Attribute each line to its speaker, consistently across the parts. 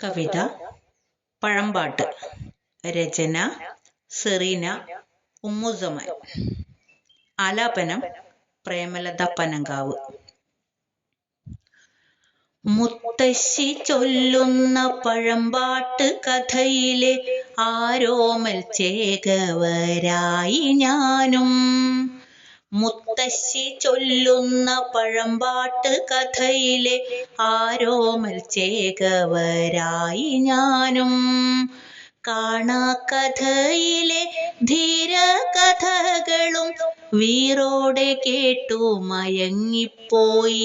Speaker 1: കവിത പഴമ്പാട്ട് രചന Serena ഉമ്മുസമൻ. ആലാപനം പ്രേമലത പനങ്കാവ്. മുത്തശ്ശി ചൊല്ലുന്ന പഴമ്പാട്ട് കഥയിലെ ആരോമൽ ചേകവരായി ഞാനും. മുത്തശ്ശി ചൊല്ലുന്ന പഴമ്പാട്ട് കഥയിലെ ആരോമൽ ചേകവരായി ഞാനും. കാണാക്കഥയിലെ ധീരകഥകളും വീറോടെ കേട്ടു മയങ്ങിപ്പോയി.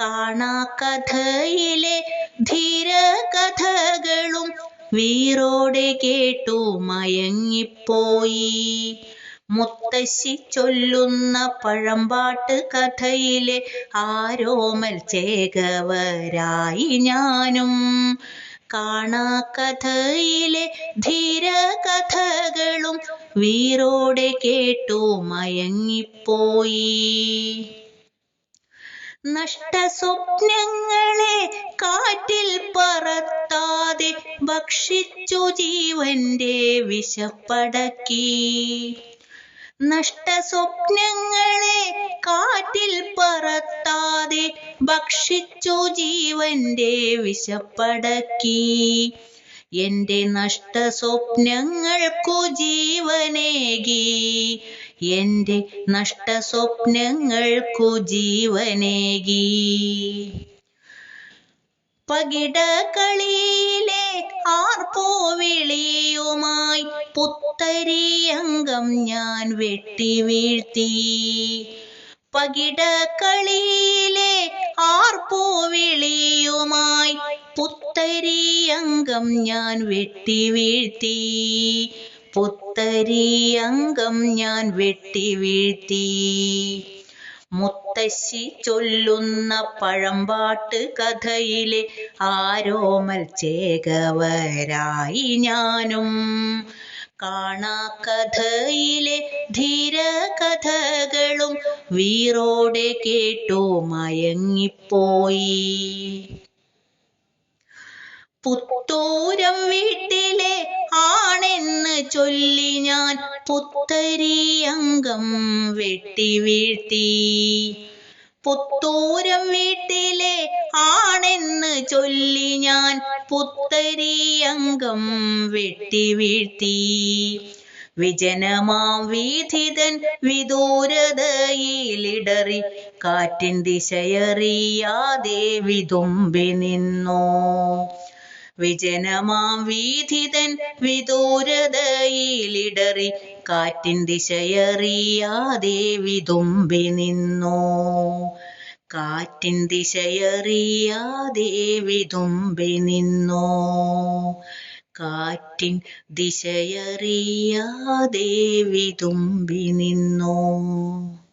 Speaker 1: കാണാക്കഥയിലെ ധീരകഥകളും വീറോടെ കേട്ടു മയങ്ങിപ്പോയി. മുത്തശ്ശി ചൊല്ലുന്ന പഴമ്പാട്ട് കഥയിലെ ആരോമൽ ചേകവരായി ഞാനും. കാണാക്കഥയിലെ ധീരകഥകളും വീരോടെ കേട്ടു മയങ്ങിപ്പോയി. നഷ്ട സ്വപ്നങ്ങളെ കാറ്റിൽ പറത്താതെ ഭക്ഷിച്ചു ജീവന്റെ വിശപ്പടക്കി. നഷ്ടസ്വപ്നങ്ങളെ കാറ്റിൽ പറത്താതെ ഭക്ഷിച്ചു ജീവന്റെ വിശപ്പടക്കി. എന്റെ നഷ്ടസ്വപ്നങ്ങൾക്കു ജീവനേകി. എന്റെ നഷ്ടസ്വപ്നങ്ങൾക്കു ജീവനേകി. പകിടകളിയിലെ ആർപ്പോവിളിയുമായി പുത്തരിയംഗം ഞാൻ വെട്ടി വീഴ്ത്തി. പകിടകളിയിലെ ആർപ്പോവിളിയുമായി പുത്തരിയംഗം ഞാൻ വെട്ടി വീഴ്ത്തി. പുത്തരിയംഗം ഞാൻ വെട്ടി വീഴ്ത്തി. മുത്തശ്ശി ചൊല്ലുന്ന പഴമ്പാട്ട് കഥയിലെ ആരോമൽ ചേകവരായി ഞാനും. കാണാക്കഥയിലെ ധീരകഥകളും വീറോടെ കേട്ടു മയങ്ങിപ്പോയി. പുത്തൂരം വീട്ടിലെ ചൊല്ലി ഞാൻ പുത്തരിയംഗം വെട്ടി വീഴ്ത്തി. പുത്തൂരം വീട്ടിലെ ആണെന്ന് ചൊല്ലി ഞാൻ പുത്തരിയംഗം വെട്ടി വീഴ്ത്തി. വിജനമാം വീഥിതൻ വിദൂരതയിലിടറി കാറ്റിൻ ദിശയറിയാതെ വിതുമ്പി നിന്നു. വിജനമാം വീഥിതൻ വിദൂരതയിലിടറി കാറ്റിൻ ദിശയറിയാതെ വിതുമ്പി നിന്നു. കാറ്റിൻ ദിശയറിയാതെ വിതുമ്പി നിന്നു. കാറ്റിൻ ദിശയറിയാതെ വിതുമ്പി നിന്നു.